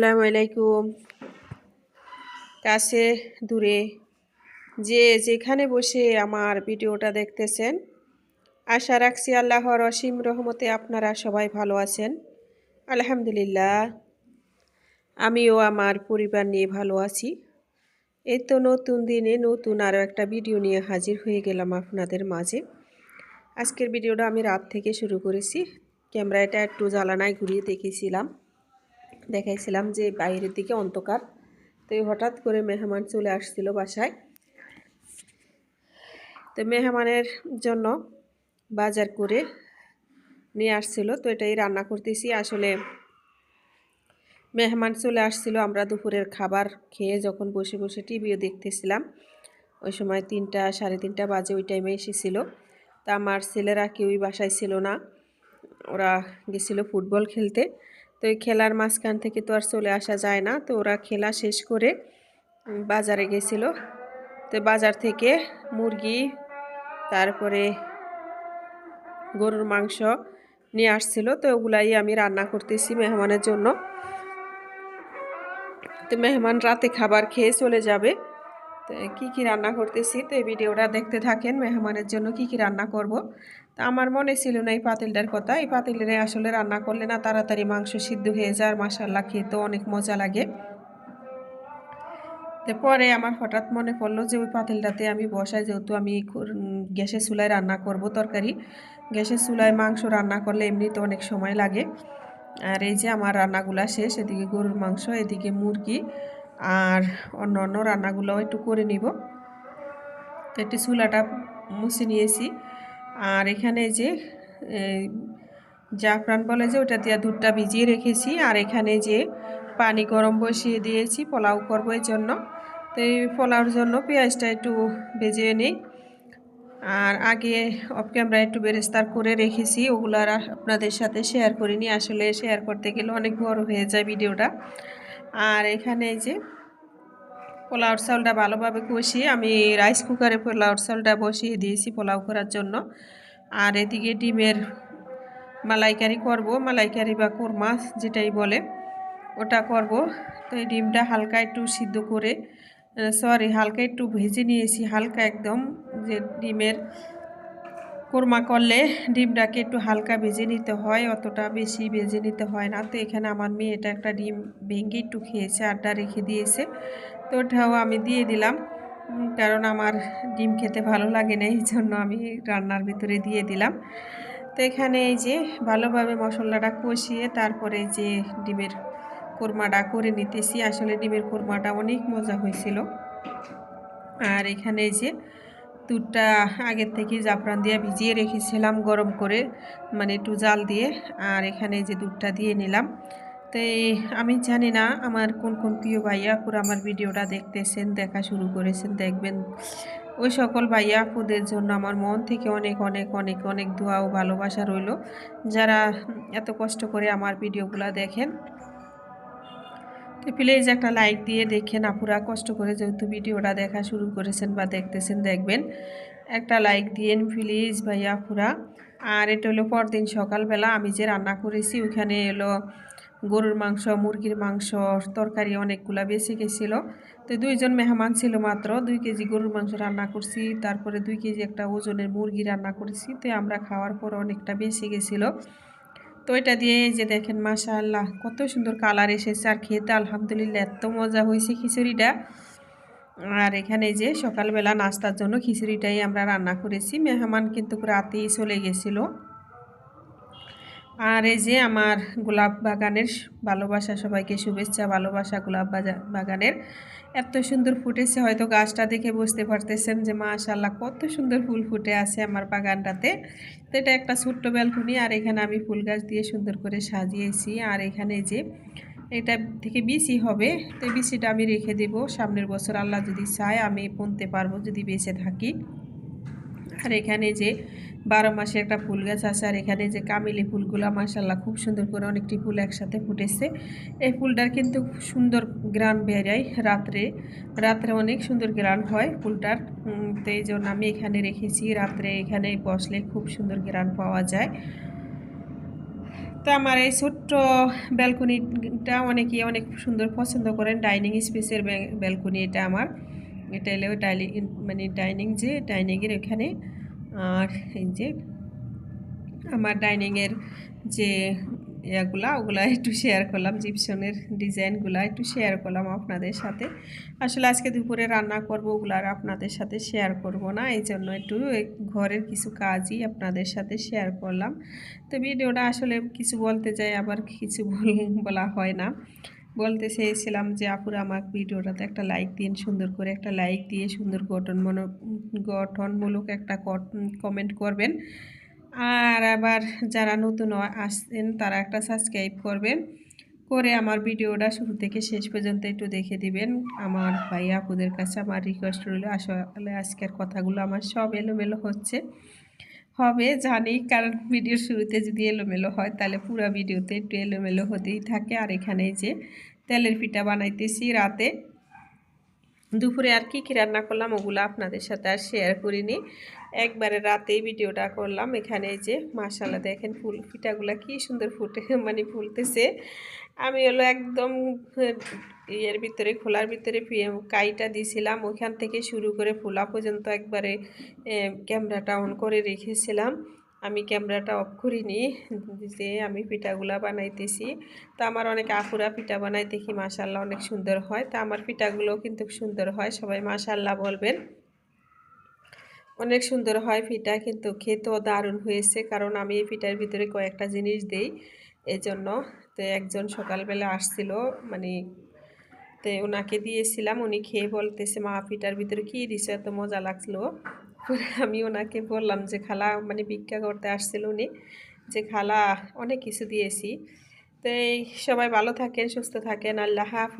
আসসালামু আলাইকুম। কাছে, দূরে, যে যেখানে বসে আমার ভিডিওটা দেখতেছেন, আশা রাখছি আল্লাহর অসীম রহমতে আপনারা সবাই ভালো আছেন। আলহামদুলিল্লাহ, আমিও আমার পরিবার নিয়ে ভালো আছি। এই তো নতুন দিনে নতুন আরও একটা ভিডিও নিয়ে হাজির হয়ে গেলাম আপনাদের মাঝে। আজকের ভিডিওটা আমি রাত থেকে শুরু করেছি। ক্যামেরাটা একটু জ্বালানায় ঘুরিয়ে দেখেছিলাম। দেখাইছিলাম যে বাইরের দিকে অন্ধকার। তো হঠাৎ করে মেহমান চলে আসছিল বাসায়। তো মেহমানের জন্য বাজার করে নিয়ে আসছিল। তো এটাই রান্না করতেছি। আসলে মেহমান চলে আসছিল। আমরা দুপুরের খাবার খেয়ে যখন বসে বসে টিভিও দেখতেছিলাম। ওই সময় তিনটা, সাড়ে তিনটা বাজে ওই টাইমে এসেছিল। তা আমার ছেলেরা কেউই বাসায় ছিল না। ওরা গেছিল ফুটবল খেলতে। তো এই খেলার মাঝখান থেকে তো আর চলে আসা যায় না। তো ওরা খেলা শেষ করে বাজারে গেছিল। তো বাজার থেকে মুরগি, তারপরে গরুর মাংস নিয়ে আসছিল। তো ওগুলাই আমি রান্না করতেছি মেহমানের জন্য। তো মেহমান রাতে খাবার খেয়ে চলে যাবে। তো কী কী রান্না করতেছি, তো এই ভিডিওটা দেখতে থাকেন। মেহমানের জন্য কি কি রান্না করব। আমার মনে ছিল না এই পাতিলটার কথা। এই পাতিলটারে আসলে রান্না করলে না তাড়াতাড়ি মাংস সিদ্ধ হয়ে যায় আর খেতে অনেক মজা লাগে। তো পরে আমার হঠাৎ মনে পড়ল যে ওই পাতিলটাতে আমি বসাই, যেহেতু আমি গ্যাসের চুলায় রান্না করব তরকারি। গ্যাসের চুলায় মাংস রান্না করলে এমনিতে অনেক সময় লাগে। আর এই যে আমার রান্নাগুলো শেষ, এদিকে গরুর মাংস, এদিকে মুরগি আর অন্য অন্য রান্নাগুলোও একটু করে নিব। তো একটু চুলাটা মুছে নিয়েছি। আর এখানে যে জাফরান বলে যে, ওটা দিয়ে দুধটা ভিজিয়ে রেখেছি। আর এখানে যে, পানি গরম বসিয়ে দিয়েছি, পোলাও করব জন্য। তো এই পোলাওর জন্য পেঁয়াজটা একটু ভেজে নিই। আর আগে অফ ক্যামেরা একটু বেরেস্তার করে রেখেছি। ওগুলো আর আপনাদের সাথে শেয়ার করিনি। আসলে শেয়ার করতে গেলে অনেক বড় হয়ে যায় ভিডিওটা। আর এখানে যে পোলাওর চাউলটা ভালোভাবে কষিয়ে আমি রাইস কুকারে পোলাওর চাউলটা বসিয়ে দিয়েছি পোলাও করার জন্য। আর এদিকে ডিমের মালাইকারি করব, মালাইকারি বা কোরমা যেটাই বলে, ওটা করব। তো এই ডিমটা হালকা একটু সিদ্ধ করে সরি হালকা একটু ভেজে নিয়েছি, হালকা একদম যে ডিমের কোরমা করলে ডিমটাকে একটু হালকা ভেজে নিতে হয়, অতটা বেশি ভেজে নিতে হয় না। তো এখানে আমার মেয়ে এটা একটা ডিম ভেঙে একটু খেয়েছে, আড্ডা রেখে দিয়েছে। তো ওটাও আমি দিয়ে দিলাম। কারণ আমার ডিম খেতে ভালো লাগে না, এই জন্য আমি রান্নার ভিতরে দিয়ে দিলাম। তো এখানে এই যে ভালোভাবে মশলাটা কষিয়ে তারপরে যে ডিমের কোরমাটা করে নিতেছি। আসলে ডিমের কোরমাটা অনেক মজা হয়েছিল। আর এখানে যে দুধটা আগের থেকে জাফরান দিয়ে ভিজিয়ে রেখেছিলাম গরম করে মানে একটু জাল দিয়ে। আর এখানে যে দুধটা দিয়ে নিলাম। তো আমি জানি না আমার কোন কোন প্রিয় ভাইয়া পুরো আমার ভিডিওটা দেখতেছেন, দেখা শুরু করেছেন, দেখবেন। ওই সকল ভাইয়া আপুদের জন্য আমার মন থেকে অনেক অনেক অনেক অনেক দোয়া ও ভালোবাসা রইল। যারা এত কষ্ট করে আমার ভিডিওগুলো দেখেন, তো প্লিজ একটা লাইক দিয়ে দেখেন আপুরা কষ্ট করে যেহেতু ভিডিওটা দেখা শুরু করেছেন বা দেখতেছেন, দেখবেন। একটা লাইক দিয়েন প্লিজ ভাইয়া আপুরা। আর এটা হলো পরদিন সকালবেলা আমি যে রান্না করেছি ওখানে এলো গরুর মাংস, মুরগির মাংস, তরকারি অনেকগুলা বেশি গেছিল। তো দুইজন মেহমান ছিল মাত্র, দুই কেজি গরুর মাংস রান্না করছি, তারপরে দুই কেজি একটা ওজনের মুরগি রান্না করেছি। তো আমরা খাওয়ার পর অনেকটা বেশি গেছিল। তো এটা দিয়ে যে দেখেন মাশা আল্লাহ কত সুন্দর কালার এসেছে। আর খেতে আলহামদুলিল্লাহ, এত মজা হয়েছে খিচুড়িটা। আর এখানে যে সকালবেলা নাস্তার জন্য খিচুড়িটাই আমরা রান্না করেছি। মেহমান কিন্তু রাতেই চলে গেছিল। আর এই যে আমার গোলাপ বাগানের ভালোবাসা সবাইকে শুভেচ্ছা, ভালোবাসা গোলাপ বাগানের। এত সুন্দর ফুটেছে, হয়তো গাছটা দেখে বুঝতে পারতেছেন যে মাশাল্লাহ কত সুন্দর ফুল ফুটে আছে আমার বাগানটাতে। তো এটা একটা ছোট্ট ব্যালকনি আর এখানে আমি ফুল গাছ দিয়ে সুন্দর করে সাজিয়েছি। আর এখানে যে এটা থেকে বিসি হবে, তো বিসিটা আমি রেখে দেব। সামনের বছর আল্লাহ যদি চায় আমি পুনতে পারব, যদি বেঁচে থাকি। আর এখানে যে বারো মাসে একটা ফুল গাছ আছে আর এখানে যে কামিলি ফুলগুলো মাসাল্লাহ খুব সুন্দর করে অনেকটি ফুল একসাথে ফুটেছে। এই ফুলটার কিন্তু সুন্দর গ্রান বেরাই রাত্রে। রাত্রে অনেক সুন্দর গ্রান হয় ফুলটার। তো এই জন্য আমি এখানে রেখেছি। রাত্রে এখানে বসলে খুব সুন্দর গ্রান পাওয়া যায়। তো আমার এই ছোট্ট ব্যালকনিটা অনেকে অনেক সুন্দর পছন্দ করেন। ডাইনিং স্পেসের ব্যালকনি এটা আমার। এটা এলো ডাইনিং মানে ডাইনিং যে, ডাইনিংয়ের এখানে আর এই যে আমার ডাইনিংয়ের যে ইয়াগুলা, ওগুলা একটু শেয়ার করলাম জিপসনের ডিজাইনগুলা একটু শেয়ার করলাম আপনাদের সাথে। আসলে আজকে দুপুরে রান্না করব, ওগুলো আর আপনাদের সাথে শেয়ার করব না, এই জন্য একটু ঘরের কিছু কাজই আপনাদের সাথে শেয়ার করলাম। তো ভিডিওটা আসলে কিছু বলতে যাই আবার কিছু বলা হয় না। বলতে চেয়েছিলাম যে, আপুরা আমার ভিডিওটাতে একটা লাইক দিন, সুন্দর করে একটা লাইক দিয়ে সুন্দর গঠন মন, গঠনমূলক একটা কমেন্ট করবেন। আর আবার যারা নতুন আসছেন, তারা একটা সাবস্ক্রাইব করবেন। করে আমার ভিডিওটা শুরু থেকে শেষ পর্যন্ত একটু দেখে দিবেন। আমার ভাই আপুদের কাছে আমার রিকোয়েস্ট রইল, আসলে আজকের কথাগুলো আমার সব এলোমেলো হচ্ছে। হবে, জানি, কারণ ভিডিওর শুরুতে যদি এলোমেলো হয়, তাহলে পুরো ভিডিওতে একটু এলোমেলো হতেই থাকে। আর এখানে যে তেলের পিঠা বানাইতেছি রাতে। দুপুরে আর কি কী রান্না করলাম ওগুলো আপনাদের সাথে আর শেয়ার করিনি। একবারে রাতেই ভিডিওটা করলাম। এখানে যে মাসালা দেখেন ফুল পিঠাগুলো কি সুন্দর ফুটে মানে ফুলতেছে। আমি হলো একদম ইয়ের ভিতরে, খোলার ভিতরে কাইটা দিয়েছিলাম ওখান থেকে শুরু করে ফোলা পর্যন্ত একবারে ক্যামেরাটা অন করে রেখেছিলাম। আমি ক্যামেরাটা অফ করিনি, যে আমি পিঠাগুলা বানাইতেছি। তো আমার অনেক আফুরা পিঠা বানাই দেখি মাসাল্লাহ অনেক সুন্দর হয়। তা আমার পিঠাগুলোও কিন্তু সুন্দর হয়, সবাই মাসাল্লাহ বলবেন। অনেক সুন্দর হয় পিঠা, কিন্তু খেতেও দারুণ হয়েছে, কারণ আমি এই পিঠার ভিতরে কয়েকটা জিনিস দিই। এজন্য তো একজন সকালবেলা আসছিল মানে তো ওনাকে দিয়েছিলাম, উনি খেয়ে বলতেছে, মা, পিঠার ভিতরে কী দিছে? এত মজা লাগল আমি ওনাকে বললাম যে, খালা মানে ভিক্ষা করতে আসছিল উনি, যে, খালা, অনেক কিছু দিয়েছি। তো এই সবাই ভালো থাকেন, সুস্থ থাকেন, আল্লাহ